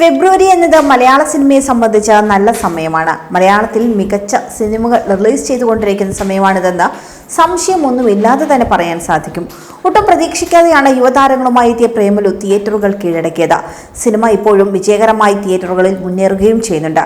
ഫെബ്രുവരി എന്നത് മലയാള സിനിമയെ സംബന്ധിച്ച നല്ല സമയമാണ്. മലയാളത്തിൽ മികച്ച സിനിമകൾ റിലീസ് ചെയ്തുകൊണ്ടിരിക്കുന്ന സമയമാണിതെന്ന് സംശയമൊന്നുമില്ലാതെ തന്നെ പറയാൻ സാധിക്കും. ഒട്ടും പ്രതീക്ഷിക്കാതെയാണ് യുവതാരങ്ങളുമായി എത്തിയ പ്രേമലു തിയേറ്ററുകൾ കീഴടക്കിയത്. സിനിമ ഇപ്പോഴും വിജയകരമായി തിയേറ്ററുകളിൽ മുന്നേറുകയും ചെയ്യുന്നുണ്ട്.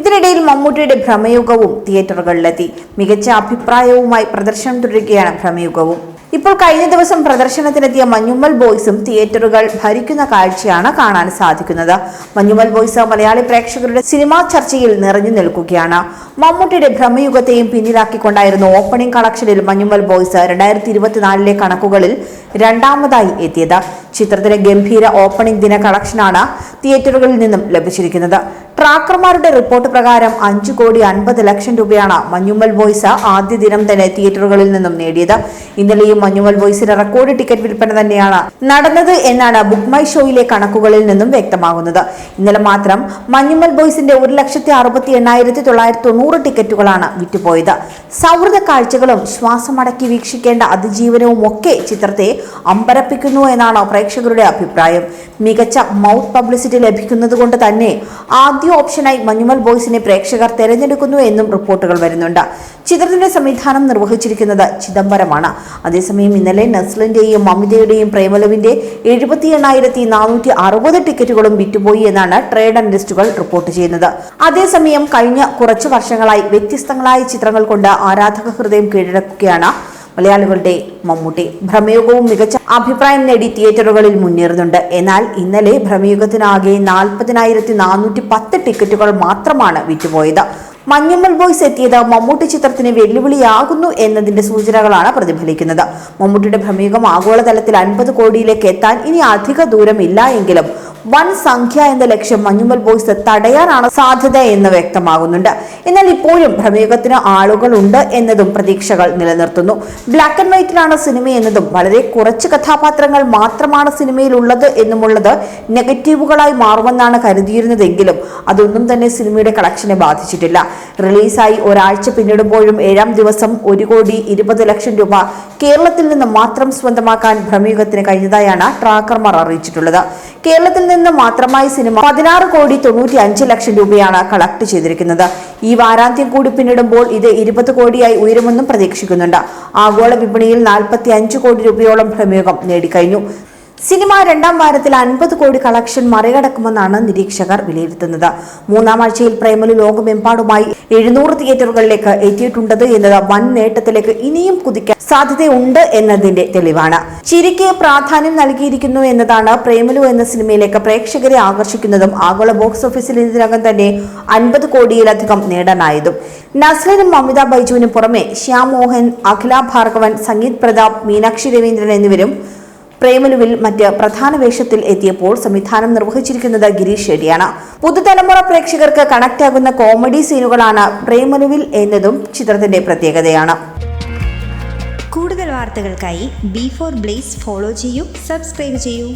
ഇതിനിടയിൽ മമ്മൂട്ടിയുടെ ഭ്രമയുഗവും തിയേറ്ററുകളിലെത്തി. മികച്ച അഭിപ്രായവുമായി പ്രദർശനം തുടരുകയാണ് ഭ്രമയുഗവും. ഇപ്പോൾ കഴിഞ്ഞ ദിവസം പ്രദർശനത്തിനെത്തിയ മഞ്ഞുമ്മൽ ബോയ്സും തിയേറ്ററുകൾ ഭരിക്കുന്ന കാഴ്ചയാണ് കാണാൻ സാധിക്കുന്നത്. മഞ്ഞുമ്മൽ ബോയ്സ് മലയാളി പ്രേക്ഷകരുടെ സിനിമാ ചർച്ചയിൽ നിറഞ്ഞു നിൽക്കുകയാണ്. മമ്മൂട്ടിയുടെ ഭ്രമയുഗത്തെയും പിന്നിലാക്കിക്കൊണ്ടായിരുന്നു ഓപ്പണിംഗ് കളക്ഷനിൽ മഞ്ഞുമ്മൽ ബോയ്സ് രണ്ടായിരത്തി ഇരുപത്തിനാലിലെ കണക്കുകളിൽ രണ്ടാമതായി എത്തിയത്. ചിത്രത്തിലെ ഗംഭീര ഓപ്പണിംഗ് ദിന കളക്ഷനാണ് തിയേറ്ററുകളിൽ നിന്നും ലഭിച്ചിരിക്കുന്നത്. ട്രാക്കർമാരുടെ റിപ്പോർട്ട് പ്രകാരം അഞ്ചു കോടി അൻപത് ലക്ഷം രൂപയാണ് മഞ്ഞുമ്മൽ ബോയ്സ് ആദ്യ ദിനം തന്നെ തിയേറ്ററുകളിൽ നിന്നും നേടിയത്. ഇന്നലെയും മഞ്ഞുമ്മൽ ബോയ്സിന്റെ റെക്കോർഡ് ടിക്കറ്റ് വിൽപ്പന തന്നെയാണ് നടന്നത് എന്നാണ് ബുക്ക് മൈ ഷോയിലെ കണക്കുകളിൽ നിന്നും വ്യക്തമാകുന്നത്. ഇന്നലെ മാത്രം മഞ്ഞുമ്മൽ ബോയ്സിന്റെ ഒരു ലക്ഷത്തി അറുപത്തി എണ്ണായിരത്തി തൊള്ളായിരത്തി തൊണ്ണൂറ് ടിക്കറ്റുകളാണ് വിറ്റുപോയത്. സൗഹൃദ കാഴ്ചകളും ശ്വാസമടക്കി വീക്ഷിക്കേണ്ട അതിജീവനവും ഒക്കെ ചിത്രത്തെ അമ്പരപ്പിക്കുന്നു എന്നാണ് പ്രേക്ഷകരുടെ അഭിപ്രായം. മികച്ച മൗത്ത് പബ്ലിസിറ്റി ലഭിക്കുന്നത് കൊണ്ട് തന്നെ ആദ്യ ഓപ്ഷനായി മഞ്ഞുമൽ ബോയ്സിനെ പ്രേക്ഷകർ തെരഞ്ഞെടുക്കുന്നു എന്നും റിപ്പോർട്ടുകൾ വരുന്നുണ്ട്. ചിത്രത്തിന്റെ സംവിധാനം നിർവഹിച്ചിരിക്കുന്നത് ചിദംബരമാണ്. അതേസമയം ഇന്നലെ നസ്ലിന്റെയും മമിതയുടെയും പ്രേമലുവിന്റെ എഴുപത്തി എണ്ണായിരത്തി നാനൂറ്റി അറുപത് ടിക്കറ്റുകളും വിറ്റുപോയി എന്നാണ് ട്രേഡ് അനലിസ്റ്റുകൾ റിപ്പോർട്ട് ചെയ്യുന്നത്. അതേസമയം കഴിഞ്ഞ കുറച്ചു വർഷങ്ങളായി വ്യത്യസ്തങ്ങളായ ചിത്രങ്ങൾ കൊണ്ട് ആരാധക ഹൃദയം കീഴടക്കുകയാണ് മലയാളികളുടെ മമ്മൂട്ടി. ഭ്രമയുഗവും മികച്ച അഭിപ്രായം നേടി തിയേറ്ററുകളിൽ മുന്നേറുന്നുണ്ട്. എന്നാൽ ഇന്നലെ ഭ്രമയുഗത്തിനാകെ നാൽപ്പതിനായിരത്തി നാനൂറ്റി പത്ത് ടിക്കറ്റുകൾ മാത്രമാണ് വിറ്റുപോയത്. മഞ്ഞുമ്മൽ ബോയ്സ് എത്തിയത് മമ്മൂട്ടി ചിത്രത്തിന് വെല്ലുവിളിയാകുന്നു എന്നതിന്റെ സൂചനകളാണ് പ്രതിഫലിക്കുന്നത്. മമ്മൂട്ടിയുടെ ഭ്രമയുഗം ആഗോളതലത്തിൽ അൻപത് കോടിയിലേക്ക് എത്താൻ ഇനി അധിക ദൂരമില്ല എങ്കിലും വൻ സംഖ്യ എന്ന ലക്ഷ്യം മഞ്ഞുമൽ ബോയ്സ് തടയാനാണ് സാധ്യത എന്ന് വ്യക്തമാകുന്നുണ്ട്. എന്നാൽ ഇപ്പോഴും ഭ്രമയുഗത്തിന് ആളുകളുണ്ട് എന്നതും പ്രതീക്ഷകൾ നിലനിർത്തുന്നു. ബ്ലാക്ക് ആൻഡ് വൈറ്റിലാണ് സിനിമ എന്നതും വളരെ കുറച്ച് കഥാപാത്രങ്ങൾ മാത്രമാണ് സിനിമയിൽ ഉള്ളത് എന്നുമുള്ളത് നെഗറ്റീവുകളായി മാറുമെന്നാണ് കരുതിയിരുന്നതെങ്കിലും അതൊന്നും തന്നെ സിനിമയുടെ കളക്ഷനെ ബാധിച്ചിട്ടില്ല. റിലീസായി ഒരാഴ്ച പിന്നിടുമ്പോഴും ഏഴാം ദിവസം ഒരു കോടി ഇരുപത് ലക്ഷം രൂപ കേരളത്തിൽ നിന്ന് മാത്രം സ്വന്തമാക്കാൻ ഭ്രമയുഗത്തിന് കഴിഞ്ഞതായാണ് ട്രാക്കർമാർ അറിയിച്ചിട്ടുള്ളത്. കേരളത്തിൽ നിന്ന് മാത്രമായി സിനിമ പതിനാറ് കോടി തൊണ്ണൂറ്റി അഞ്ച് ലക്ഷം രൂപയാണ് കളക്ട് ചെയ്തിരിക്കുന്നത്. ഈ വാരാന്ത്യം കൂടി പിന്നിടുമ്പോൾ ഇത് ഇരുപത് കോടിയായി ഉയരുമെന്നും പ്രതീക്ഷിക്കുന്നുണ്ട്. ആഗോള വിപണിയിൽ നാൽപ്പത്തി അഞ്ച് കോടി രൂപയോളം പ്രമേയം നേടിക്കഴിഞ്ഞു. സിനിമ രണ്ടാം വാരത്തിൽ അൻപത് കോടി കളക്ഷൻ മറികടക്കുമെന്നാണ് നിരീക്ഷകർ വിലയിരുത്തുന്നത്. മൂന്നാം ആഴ്ചയിൽ പ്രേമലു ലോകമെമ്പാടുമായി എഴുന്നൂറ് തിയേറ്ററുകളിലേക്ക് എത്തിയിട്ടുണ്ടത് എന്നത് വൻ നേട്ടത്തിലേക്ക് ഇനിയും കുതിക്കാൻ സാധ്യതയുണ്ട് എന്നതിന്റെ തെളിവാണ്. ചിരിക്ക് പ്രാധാന്യം നൽകിയിരിക്കുന്നു എന്നതാണ് പ്രേമലു എന്ന സിനിമയിലേക്ക് പ്രേക്ഷകരെ ആകർഷിക്കുന്നതും ആഗോള ബോക്സ് ഓഫീസിൽ ഇതിനകം തന്നെ അൻപത് കോടിയിലധികം നേടാനായതും. നസ്ലിനും മമിത ബൈജുവിനും പുറമെ ശ്യാം മോഹൻ അഖില ഭാർഗവൻ സംഗീത് പ്രതാപ് മീനാക്ഷി രവീന്ദ്രൻ എന്നിവരും പ്രേമലുവിൽ മറ്റ് പ്രധാന വേഷത്തിൽ എത്തിയപ്പോൾ സംവിധാനം നിർവഹിച്ചിരിക്കുന്നത് ഗിരീഷ് ഷെഡിയാണ് പുതുതലമുറ പ്രേക്ഷകർക്ക് കണക്ട് ആകുന്ന കോമഡി സീനുകളാണ് പ്രേമലുവിൽ എന്നതും ചിത്രത്തിന്റെ പ്രത്യേകതയാണ്. കൂടുതൽ വാർത്തകൾക്കായി ബി ഫോർ ബ്ലേസ് ഫോളോ ചെയ്യൂ സബ്സ്ക്രൈബ് ചെയ്യൂ.